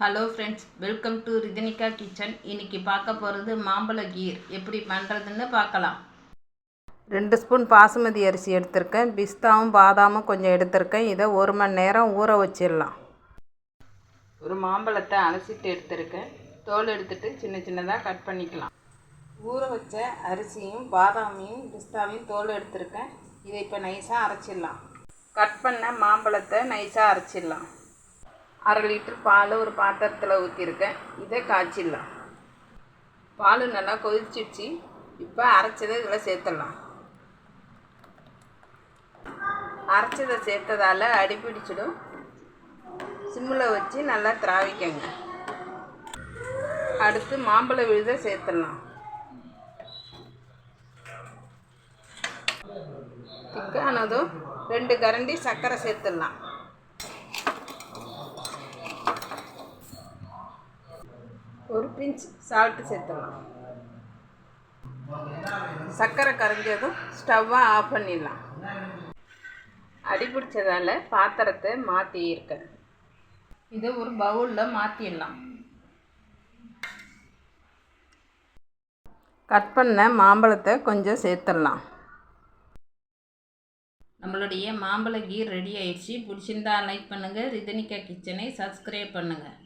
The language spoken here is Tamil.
Hello friends welcome to Ritanika kitchen இன்னைக்கு பார்க்க போகிறது மாம்பழ கீர். எப்படி பண்ணுறதுன்னு பார்க்கலாம். ரெண்டு ஸ்பூன் பாசுமதி அரிசி எடுத்திருக்கேன். பிஸ்தாவும் பாதாமும் கொஞ்சம் எடுத்திருக்கேன். இதை ஒரு மணி நேரம் ஊற வச்சிடலாம். ஒரு மாம்பழத்தை அலசிட்டு எடுத்திருக்கேன். தோல் எடுத்துட்டு சின்ன சின்னதாக கட் பண்ணிக்கலாம். ஊற வச்ச அரிசியும் பாதாமையும் பிஸ்தாவையும் தோல் எடுத்திருக்கேன். இதை இப்போ நைஸாக அரைச்சிடலாம். கட் பண்ண மாம்பழத்தை நைஸாக அரைச்சிடலாம். அரை லிட்டர் பால் ஒரு பாத்திரத்தில் ஊற்றிருக்கேன் இதை காய்ச்சிடலாம். பால் நல்லா கொதிச்சிடுச்சு. இப்போ அரைச்சதை இதில் சேர்த்துடலாம். அரைச்சதை சேர்த்ததால் அடி பிடிச்சிடும். சிம்மில் வச்சு நல்லா திராவிக்கங்க. அடுத்து மாம்பழ விழுதை சேர்த்துடலாம். திக்கானதும் ரெண்டு கரண்டி சர்க்கரை சேர்த்துடலாம். ஒரு பிஞ்ச் சால்ட்டு சேர்த்துடலாம் சர்க்கரை கரைஞ்சதும் ஸ்டவ்வாக ஆஃப் பண்ணிடலாம். அடிபிடிச்சதால பாத்திரத்தை மாற்றியிருக்கேன் இதை ஒரு பவுலில் மாற்றிடலாம் கட் பண்ண மாம்பழத்தை கொஞ்சம் சேர்த்துடலாம். நம்மளுடைய மாம்பழ கீர் ரெடி ஆயிடுச்சு. பிடிச்சிருந்தா லைக் பண்ணுங்கள் ரிதனிகா கிச்சனை சப்ஸ்கிரைப் பண்ணுங்கள்